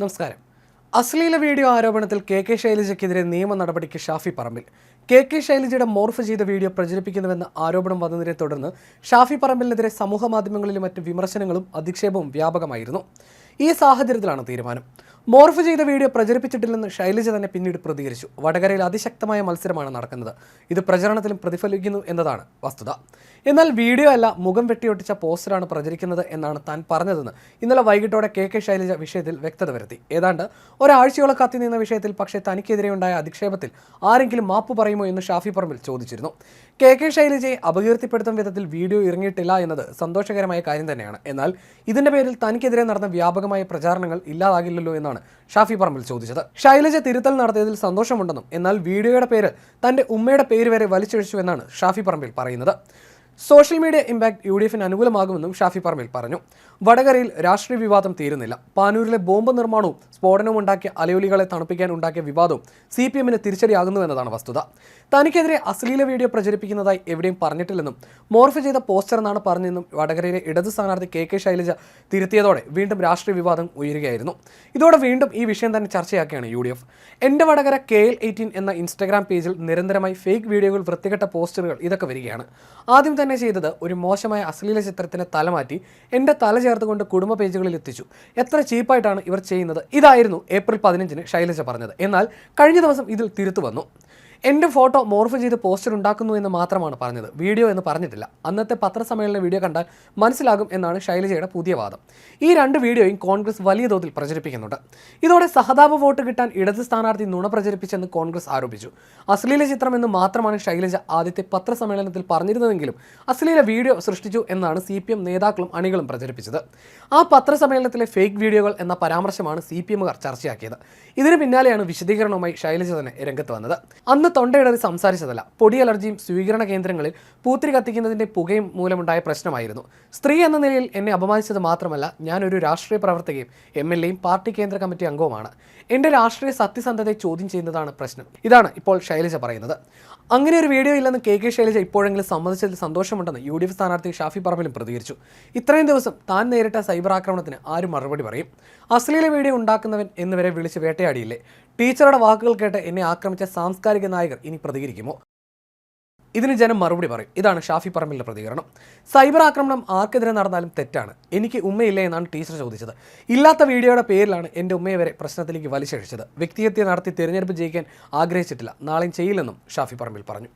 നമസ്കാരം. അശ്ലീല വീഡിയോ ആരോപണത്തിൽ കെ കെ ശൈലജയ്ക്കെതിരെ നിയമ നടപടിക്ക് ഷാഫി പറമ്പിൽ. കെ കെ ശൈലജയുടെ മോർഫ് ചെയ്ത വീഡിയോ പ്രചരിപ്പിക്കുന്നുവെന്ന ആരോപണം വന്നതിനെ തുടർന്ന് ഷാഫി പറമ്പിലിനെതിരെ സമൂഹ മാധ്യമങ്ങളിലും മറ്റ് വിമർശനങ്ങളും അധിക്ഷേപവും വ്യാപകമായിരുന്നു. ഈ സാഹചര്യത്തിലാണ് തീരുമാനം. മോർഫ് ചെയ്ത വീഡിയോ പ്രചരിപ്പിച്ചിട്ടില്ലെന്ന് ശൈലജ തന്നെ പിന്നീട് പ്രതികരിച്ചു. വടകരയിൽ അതിശക്തമായ മത്സരമാണ് നടക്കുന്നത്. ഇത് പ്രചരണത്തിലും പ്രതിഫലിക്കുന്നു എന്നതാണ് വസ്തുത. എന്നാൽ വീഡിയോ അല്ല മുഖം വെട്ടിയൊട്ടിച്ച പോസ്റ്ററാണ് പ്രചരിക്കുന്നത് എന്നാണ് താൻ പറഞ്ഞതെന്ന് ഇന്നലെ വൈകിട്ടോടെ കെ കെ ശൈലജ വിഷയത്തിൽ വ്യക്തത വരുത്തി. ഏതാണ്ട് ഒരാഴ്ചയോളം കത്തി നിന്ന വിഷയത്തിൽ പക്ഷേ തനിക്കെതിരെയുണ്ടായ അധിക്ഷേപത്തിൽ ആരെങ്കിലും മാപ്പ് പറയുമോ എന്ന് ഷാഫി പറമ്പിൽ ചോദിച്ചിരുന്നു. കെ കെ ശൈലജയെ അപകീർത്തിപ്പെടുത്തും വിധത്തിൽ വീഡിയോ ഇറങ്ങിയിട്ടില്ല എന്നത് സന്തോഷകരമായ കാര്യം തന്നെയാണ്. എന്നാൽ ഇതിന്റെ പേരിൽ തനിക്കെതിരെ നടന്ന വ്യാപകമായ പ്രചാരണങ്ങൾ ഇല്ലാതാകില്ലല്ലോ എന്നാണ് ഷാഫി പറമ്പിൽ ചോദിച്ചത്. ശൈലജ തിരുത്തൽ നടത്തിയതിൽ സന്തോഷമുണ്ടെന്നും എന്നാൽ വീഡിയോയുടെ പേര് തന്റെ ഉമ്മയുടെ പേര് വരെ വലിച്ചൊഴിച്ചു എന്നാണ് ഷാഫി പറമ്പിൽ പറയുന്നത്. Social media impact U D എഫിന് അനുകൂലമാകുമെന്നും ഷാഫി പറമ്പിൽ പറഞ്ഞു. വടകരയിൽ രാഷ്ട്രീയ വിവാദം തീരുന്നില്ല. പാനൂരിലെ ബോംബ് നിർമ്മാണവും സ്ഫോടനവും ഉണ്ടാക്കിയ അലയൊലികളെ തണുപ്പിക്കാൻ ഉണ്ടാക്കിയ വിവാദവും സി പി എമ്മിന് തിരിച്ചടിയാകുന്നുവെന്നതാണ് വസ്തുത. തനിക്കെതിരെ അശ്ലീല വീഡിയോ പ്രചരിപ്പിക്കുന്നതായി എവിടെയും പറഞ്ഞിട്ടില്ലെന്നും മോർഫ് ചെയ്ത പോസ്റ്റർ എന്നാണ് പറഞ്ഞതെന്നും വടകരയിലെ ഇടത് സ്ഥാനാർത്ഥി കെ കെ ശൈലജ തിരുത്തിയതോടെ വീണ്ടും രാഷ്ട്രീയ വിവാദം ഉയരുകയായിരുന്നു. ഇതോടെ വീണ്ടും ഈ വിഷയം തന്നെ ചർച്ചയാക്കുകയാണ് യു ഡി എഫ് എന്റെ വടകര കെ എൽ എയ്റ്റീൻ എന്ന ഇൻസ്റ്റാഗ്രാം പേജിൽ നിരന്തരമായി ഫേക്ക് വീഡിയോകൾ വൃത്തികെട്ട പോസ്റ്ററുകൾ ഇതൊക്കെ വരികയാണ്. ആദ്യം തന്നെ ചെയ്തത് ഒരു മോശമായ അശ്ലീല ചിത്രത്തിന് തലമാറ്റി എന്റെ തല ചേർത്തുകൊണ്ട് കുടുംബ പേജുകളിൽ എത്തിച്ചു. എത്ര ചീപ്പായിട്ടാണ് ഇവർ ചെയ്യുന്നത്? ഇതായിരുന്നു ഏപ്രിൽ പതിനഞ്ചിന് ശൈലജ പറഞ്ഞത്. എന്നാൽ കഴിഞ്ഞ ദിവസം ഇതിൽ തിരുത്തു വന്നു. എന്റെ ഫോട്ടോ മോർഫ് ചെയ്ത് പോസ്റ്റർ ഉണ്ടാക്കുന്നു എന്ന് മാത്രമാണ് പറഞ്ഞത്. വീഡിയോ എന്ന് പറഞ്ഞിട്ടില്ല. അന്നത്തെ പത്രസമ്മേളന വീഡിയോ കണ്ടാൽ മനസ്സിലാകും എന്നാണ് ശൈലജയുടെ പുതിയ വാദം. ഈ രണ്ട് വീഡിയോയും കോൺഗ്രസ് വലിയ തോതിൽ പ്രചരിപ്പിക്കുന്നുണ്ട്. ഇതോടെ സഹതാപ വോട്ട് കിട്ടാൻ ഇടത് സ്ഥാനാർത്ഥി നുണ പ്രചരിപ്പിച്ചെന്ന് കോൺഗ്രസ് ആരോപിച്ചു. അശ്ലീല ചിത്രം എന്ന് മാത്രമാണ് ശൈലജ ആദ്യത്തെ പത്രസമ്മേളനത്തിൽ പറഞ്ഞിരുന്നതെങ്കിലും അശ്ലീല വീഡിയോ സൃഷ്ടിച്ചു എന്നാണ് സി പി എം നേതാക്കളും അണികളും പ്രചരിപ്പിച്ചത്. ആ പത്രസമ്മേളനത്തിലെ ഫേക്ക് വീഡിയോകൾ എന്ന പരാമർശമാണ് സി പി എമ്മുകാർ ചർച്ചയാക്കിയത്. ഇതിന് പിന്നാലെയാണ് വിശദീകരണവുമായി ശൈലജ തന്നെ രംഗത്ത് വന്നത്. അന്ന് തൊണ്ടയിടറി സംസാരിച്ചതല്ല. പൊടി അലർജിയും സ്വീകരണ കേന്ദ്രങ്ങളിൽ പൂത്തിരി കത്തിക്കുന്നതിന്റെ പുകയും മൂലമുണ്ടായ പ്രശ്നമായിരുന്നു. സ്ത്രീ എന്ന നിലയിൽ എന്നെ അപമാനിച്ചത് മാത്രമല്ല ഞാനൊരു രാഷ്ട്രീയ പ്രവർത്തകയും എം എൽ എയും പാർട്ടി കേന്ദ്ര കമ്മിറ്റി അംഗവുമാണ്. എന്റെ രാഷ്ട്രീയ സത്യസന്ധതയെ ചോദ്യം ചെയ്യുന്നതാണ് പ്രശ്നം. ഇതാണ് ഇപ്പോൾ ശൈലജ പറയുന്നത്. അങ്ങനെ ഒരു വീഡിയോ ഇല്ലെന്ന് കെ കെ ശൈലജ ഇപ്പോഴെങ്കിലും സമ്മതിച്ചതിൽ സന്തോഷമുണ്ടെന്ന് യു ഡി എഫ് സ്ഥാനാർത്ഥി ഷാഫി പറമ്പിലും പ്രതികരിച്ചു. ഇത്രയും ദിവസം താൻ നേരിട്ട സൈബർ ആക്രമണത്തിന് ആരും മറുപടി പറയും. അശ്ലീല വീഡിയോ ഉണ്ടാക്കുന്നവൻ എന്നിവരെ വിളിച്ച് വേട്ടയാടിയില്ലേ? ടീച്ചറുടെ വാക്കുകൾ കേട്ട് എന്നെ ആക്രമിച്ച സാംസ്കാരിക നായകർ ഇനി പ്രതികരിക്കുമോ? ഇതിന് ജനം മറുപടി പറയും. ഇതാണ് ഷാഫി പറമ്പിലെ പ്രതികരണം. സൈബർ ആക്രമണം ആർക്കെതിരെ നടന്നാലും തെറ്റാണ്. എനിക്ക് ഉമ്മയില്ലേ എന്നാണ് ടീച്ചർ ചോദിച്ചത്. ഇല്ലാത്ത വീഡിയോയുടെ പേരിലാണ് എന്റെ ഉമ്മയെ വരെ പ്രശ്നത്തിലേക്ക് വലിച്ചഴിച്ചത്. വ്യക്തിഹത്യ നടത്തി തിരഞ്ഞെടുപ്പ് ജയിക്കാൻ ആഗ്രഹിച്ചിട്ടില്ല. നാളെയും ചെയ്യില്ലെന്നും ഷാഫി പറമ്പിൽ പറഞ്ഞു.